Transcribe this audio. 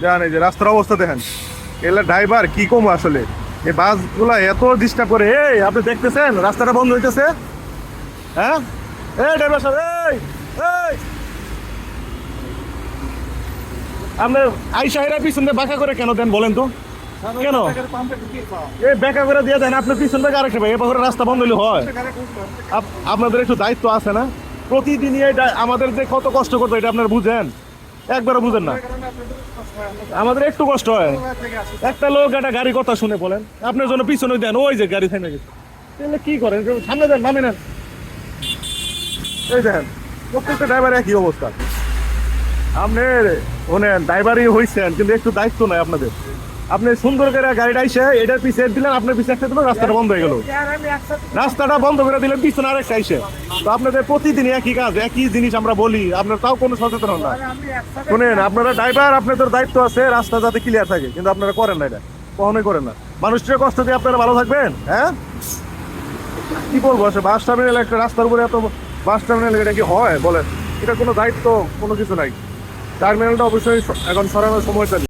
জান এই যে রাস্তার অবস্থা দেখেন। এগুলা ড্রাইভার কি কম আসলে? এই বাসগুলা এত ডিস্টার্ব করে এই আপনি দেখতেছেন? রাস্তাটা বন্ধ হইতেছে? হ্যাঁ? এই ড্রাইভার সাহেব এই এই। আপনার আইসাহেরা পিছনে বাঁকা করে কেন দেন বলেন তো? কেন? এই বেকা করে দিয়ে দেন আপনার পিছন থেকে আরেকটা ভাই এবার রাস্তা বন্ধ হলে হয়। আপ- আপনাদের একটু দায়িত্ব আছে না? প্রতিদিনই আমাদের যে কত কষ্ট করতে এটা আপনারা বুঝেন? একবারও বুঝেন না। আমাদের একটু কষ্ট হয়। একটা লোক, একটা গাড়ি কথা শুনে বলেন। আপনার জন্য পিছনে দেন, ওই যে গাড়ি থেমে গেছে। তাহলে কি করেন? সামনে দেন নামে নেন। এই দেন প্রত্যেকটা ড্রাইভার একই অবস্থা। আপনি মানে ড্রাইভারই হয়েছেন কিন্তু একটু দায়িত্ব নাই আপনাদের। আপনি সুন্দর করে গাড়িটা আইসে, এটার পিছে দিলেন, আপনার পিছে একটা দিলেন, রাস্তাটা বন্ধ হয়ে গেল। রাস্তাটা বন্ধ করে দিলেন, পিছনে আরেকটা আইসে। তো আপনাদের প্রতিদিন একই কাজ, একই জিনিস আমরা বলি, আপনার তাও কোনো সচেতন হন না। শুনেন, আপনারা ড্রাইভার, আপনাদের দায়িত্ব আছে, রাস্তা যাতে ক্লিয়ার থাকে, কিন্তু আপনারা করেন না এটা। কখনোই করেন না। মানুষের কষ্ট দিয়ে আপনারা ভালো থাকবেন হ্যাঁ? কি বলব, আসলে বাস টার্মিনাল একটা রাস্তার উপরে এত বাস টার্মিনাল এটা কি হয়, বলেন? এটা কোনো দায়িত্ব, কোনো কিছু নাই। টার্মিনালটা অবশ্যই এখন সরানোর সময়টা